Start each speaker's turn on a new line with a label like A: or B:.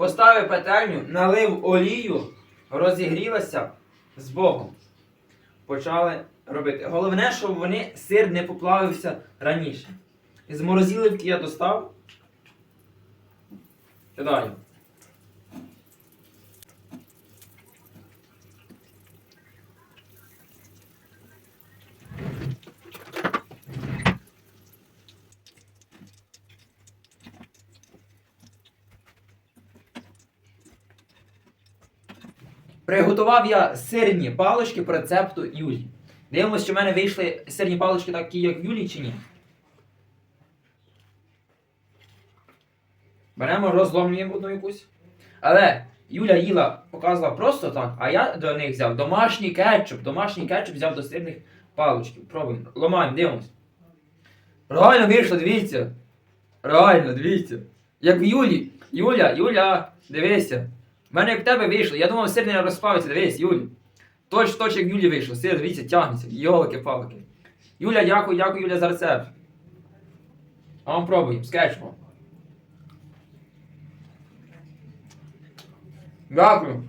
A: Поставив петельню, налив олію, розігрілася з Богом. Почали робити. Головне, щоб вони сир не поплавився раніше. Із морозіливки я достав. Кидаю. Приготував я сирні палички по рецепту Юлі. Дивимось, чи в мене вийшли сирні палички такі, як в Юлі, чи ні. Беремо, розломлюємо одну якусь. Але Юля їла, показувала просто так, а я до них взяв домашній кетчуп. Домашній кетчуп взяв до сирних паличків. Пробуємо. Ломаємо, дивимось. Реально вийшло, дивіться. Реально, дивіться. Як в Юлі. Юля, Юля, дивися. В мене як в тебе вийшло. Я думав, сир не розпавиться. дивись, Юль. Точ, точ, як Юлі вийшло. Сир, дивіться, тягнеться. Йолки-палки. Юля, дякую, дякую, Юля, за рецепт. А вам пробуємо, з. Дякую.